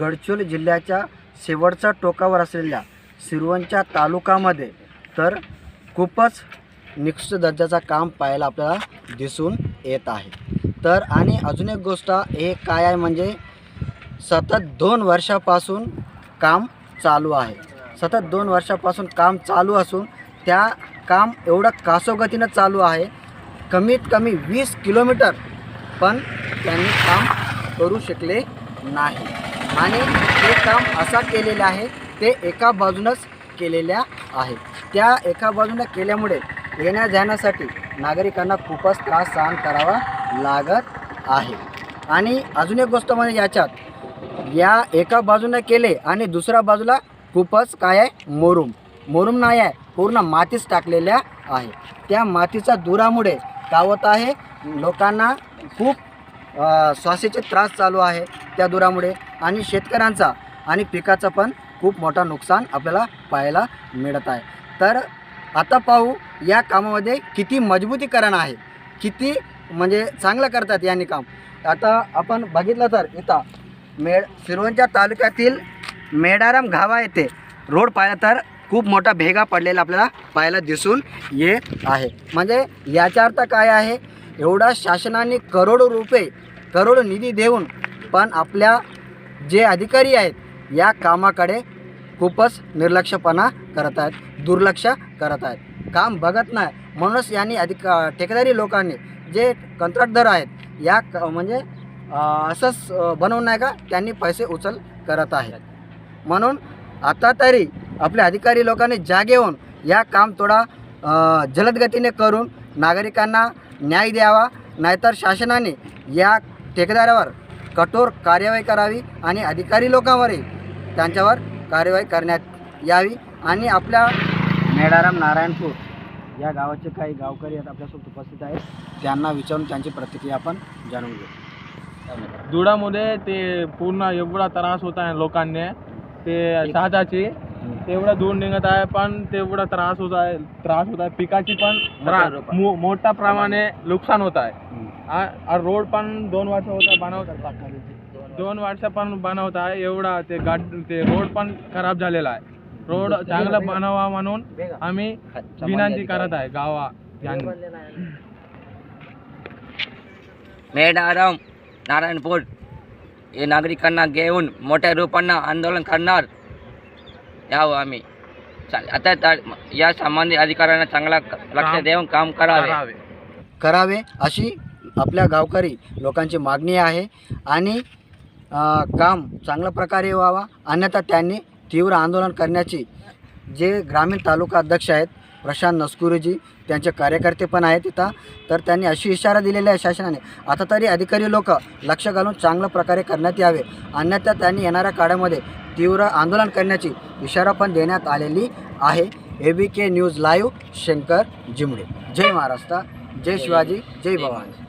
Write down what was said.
गडचिरोली जिल्ह्याच्या शेवटच्या टोकावर असलेल्या सिरवणच्या तालुकामध्ये. तर खूपच निकृष्ट दर्जाचं काम पाहायला आपल्याला दिसून येत आहे. तर आणि अजून एक गोष्ट हे काय आहे म्हणजे सतत दोन वर्षापासून काम चालू आहे. सतत दोन वर्षापासून काम चालू असून त्या काम एवढं कासोगतीनं चालू आहे. कमीत कमी वीस किलोमीटर पण त्यांनी काम करू शकले नाही. आणि ते काम असा केलेलं आहे ते एका बाजूनच केलेल्या आहे. त्या एका बाजूनं केल्यामुळे येण्या जाण्यासाठी नागरिकांना खूपच त्रास सहन करावा लागत आहे. आणि अजून एक गोष्ट म्हणजे याच्यात या एका बाजूनं केले आणि दुसऱ्या बाजूला खूपच काय आहे? मोरूम. मोरूम नाही आहे पूर्ण मातीच टाकलेल्या आहे. त्या मातीच्या धुरामुळे काय होत आहे? लोकांना खूप श्वासेचे श्वासाचे त्रास चालू आहे त्या धुरामुळे आणि शेतकऱ्यांचा आणि पिकाचं पण खूप मोठा नुकसान आपल्याला पाहायला मिळत आहे. तर आता पाहू या कामामध्ये किती मजबूतीकरण आहे. किती म्हणजे चांगलं करतात यांनी काम आता आपण बघितलं तर इथं मेड सिरोंच्या तालुक्यातील मेडारम गावा येथे रोड पाहिला तर खूप मोठा भेगा पडलेला आपल्याला पाहायला दिसून येत आहे. म्हणजे याचा अर्थ काय आहे? एवढा शासनाने करोडो रुपये करोडो निधी देऊन पण आपल्या जे अधिकारी आहेत या कामाकडे खूपच निर्लक्षपणा करत आहेत दुर्लक्ष करत आहेत. काम बघत नाही. म्हणूनच यांनी अधिक ठेकेदारी लोकांनी जे कंत्राटदार आहेत या क म्हणजे असंच बनवून नाही का त्यांनी पैसे उचल करत आहेत. म्हणून आता तरी आपल्या अधिकारी लोकांनी जागे होऊन या काम थोडा जलदगतीने करून नागरिकांना न्याय द्यावा नाहीतर शासनाने या ठेकेदारावर कठोर कार्यवाही करावी आणि अधिकारी लोकांवरही त्यांच्यावर कार्यवाही करण्यात यावी आणि आपल्या मेडाराम नारायणपूर या गावाचे काही गावकरी आहेत आपल्यासोबत उपस्थित आहेत. त्यांना विचारून त्यांची प्रतिक्रिया आपण जाणून घेऊ. धुळामुळे ते पूर्ण एवढा त्रास होत आहे लोकांनी. ते साजाची तेवढा धूळ निघत आहे पण तेवढा त्रास होत आहे त्रास होत आहे. पिकाची पण मोठ्या प्रमाणे नुकसान होत आहे. आ- रोड पण दोन वर्ष होत आहे बनवत दोन वर्ष पण बनवत आहे एवढा ते गाड ते रोड पण खराब झालेला आहे. रोड चांगला बनवा म्हणून आम्ही विनंती करत आहे गावा. यांनी मेडारम नारायणपूर. हे नागरिकांना घेऊन मोठ्या रूपानं आंदोलन करणार. यावं आम्ही. आता या संबंधित अधिकाऱ्यांना चांगला लक्ष देऊन काम करावे. करावे. करावे अशी आपल्या गावकरी लोकांची मागणी आहे आणि काम चांगल्या प्रकारे व्हावा अन्यथा त्यांनी तीव्र आंदोलन करण्याची जे ग्रामीण तालुका अध्यक्ष आहेत प्रशांत नस्कुरेजी त्यांचे कार्यकर्ते पण आहेत तिथं तर त्यांनी अशी इशारा दिलेला आहे शासनाने. आता तरी अधिकारी लोक लक्ष घालून चांगल्या प्रकारे करण्यात यावे अन्यथा त्यांनी येणाऱ्या काळामध्ये तीव्र आंदोलन करण्याची इशारा पण देण्यात आलेली आहे. A B K news live Shankar Jimde. जय महाराष्ट्र. जय शिवाजी. जय भवानी.